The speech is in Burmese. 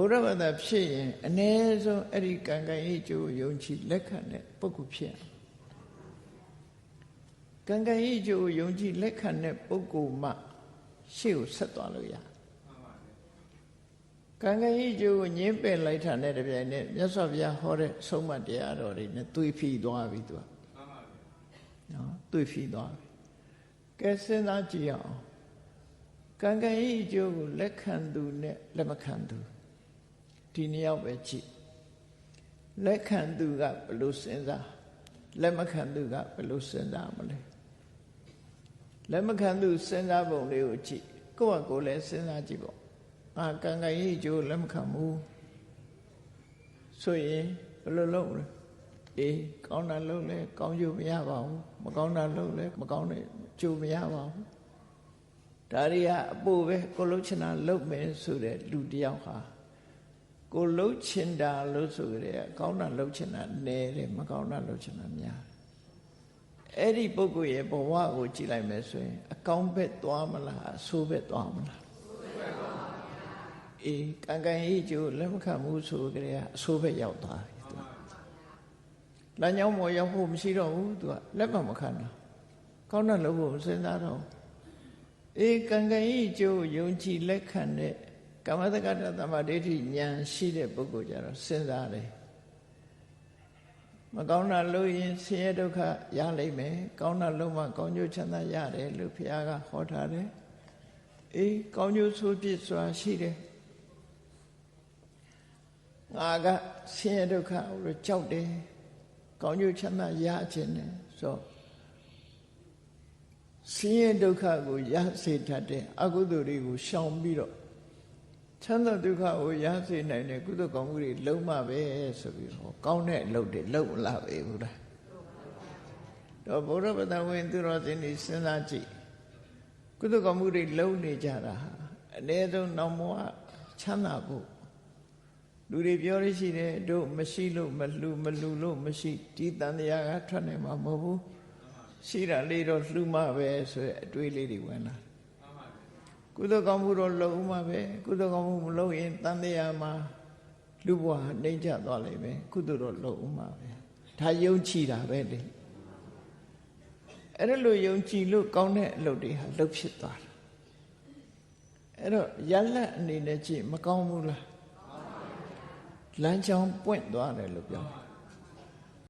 ဗုဒ္ဓဘာသာဖြစ်ရင်အ ਨੇ ဆုံးအဲ့ဒီကံကံဤကျိုးယုံကြည်လက်ခံတဲ့ပုဂ္ဂိုလ်ဖြစ်ရမယ်ကံကံဤကျိုးယုံကြည်လက်ခံတဲ့ပုဂ္ဂိုလ်မှရှေ့ကိုဆက်သွားလို့ရတယ်ကံကံဤကျိုးကိုညင်းပယ်လိုက်တာနဲ့တပြိုင်နက်မြတ်စွာဘုရားဟောတဲ့ဆုံးမတရားတော်တွေနဲ့သွေးဖီသွားပြီသူကနော်သွေးဖီသွားပြီကဲစဉ်းစားကြည့်အောင်ကံကံဤအကျိုးကိုလက်ခံသူနဲ့လက်မခံသူ ဒီနှစ်ယောက်ပဲကြည့်လက်ခံသူကဘယ်လိုစဉ်းစားလက်မခံသူကဘယ်လိုစဉ်းစားမလဲလက်မခံသူစဉ်းစားပုံလေးကိုကြည့်ကိုယ့်ဟာကိုယ်လည်းစဉ်းစားကြည့်ပေါ့အာကံကံဤအကျိုးလက်မခံဘူးဆိုရင်ဘယ်လိုလုပ်လဲအေးကောင်းတာလုပ်လဲကောင်းကျိုးမရပါဘူးမကောင်းတာလုပ်လဲမကောင်းတဲ့ကျိုးမရပါဘူးဒါတွေကအပို့ပဲကိုလှုပ်ချင်တာလုပ်မယ်ဆိုတဲ့လူတယောက်ဟာ ကိုလှုပ်ချင်တာလို့ဆိုကြတဲ့အကောင်းတာလှုပ်ချင်တာနည်းတယ်မကောင်းတာလှုပ်ချင်တာများအဲ့ဒီပုဂ္ဂိုလ်ရဲ့ဘဝကိုကြည့်လိုက်မယ်ဆိုရင် အကောင်းဘက်သွားမလားအဆိုးဘက်သွားမလားအေးကံကံဤကျိုးလက်မခံဘူးဆိုကြတဲ့အဆိုးဘက်ရောက်သွားပြီသူလမ်းကြောင်းပေါ်ရောက်ဖို့မရှိတော့ဘူးသူကလက်မမခံတာကောင်းတဲ့လုပ်ဖို့စဉ်းစားတော့အေးကံကံဤကျိုးယုံကြည်လက်ခံတဲ့ ကမ္မတက္ကတသမ္မာဒိဋ္ဌိဉာဏ်ရှိတဲ့ပုဂ္ဂိုလ်ကြတော့စဉ်းစားတယ်မကောင်းတာလုပ်ရင်ဆင်းရဲဒုက္ခရလိမ့်မယ်ကောင်းတာလုပ်မှကောင်းကျိုးချမ်းသာရတယ်လို့ဘုရားကဟောထားတယ်အေးကောင်းကျိုးဆိုးပြစ်စွာရှိတယ်ငါကဆင်းရဲဒုက္ခကိုကြောက်တယ်ကောင်းကျိုးချမ်းသာရခြင်းနဲ့ဆိုဆင်းရဲဒုက္ခကိုရစေတတ်တဲ့အကုသိုလ်တွေကိုရှောင်ပြီးတော့ ချမ်းသာဒုက္ခကိုရစေနိုင်တဲ့ကုသိုလ်ကောင်းမှုတွေလုံးမပဲဆိုပြီးဟောကောင်းတဲ့အလုပ်တွေလုပ်မလာပဲဘူးလားတော့ဘုရားပဒဝင်သူတော်စင်ဒီစဉ်းစားကြည့်ကုသိုလ်ကောင်းမှုတွေလုံးနေကြတာဟာအ ਨੇ ဆုံးနောက်မောချမ်းသာဖို့လူတွေပြောရရှိတယ်တို့မရှိလို့မလှူမလှူလို့မရှိဒီတန်တရားကထွက်နေမှာမဟုတ်ဘူးရှိတာလေးတော့လှူမှပဲဆိုရအတွေးလေးတွေဝင်လာ ကုသိုလ်ကောင်းမှုတော့လုပ်မှပဲကုသိုလ်ကောင်းမှုမလုပ်ရင်တန်တရားမှာလူဘဝနှိမ့်ချသွားလိမ့်မယ်ကုသိုလ်တော့လုပ်မှပဲဒါယုံကြည်တာပဲလေအဲ့ဒါလိုယုံကြည်လို့ကောင်းတဲ့အလုပ်တွေဟာလုပ်ဖြစ်သွားတာအဲ့တော့ရလက်အနေနဲ့ကြည့်မကောင်းဘူးလားလမ်းကြောင်းပွင့်သွားတယ်လို့ပြောတယ်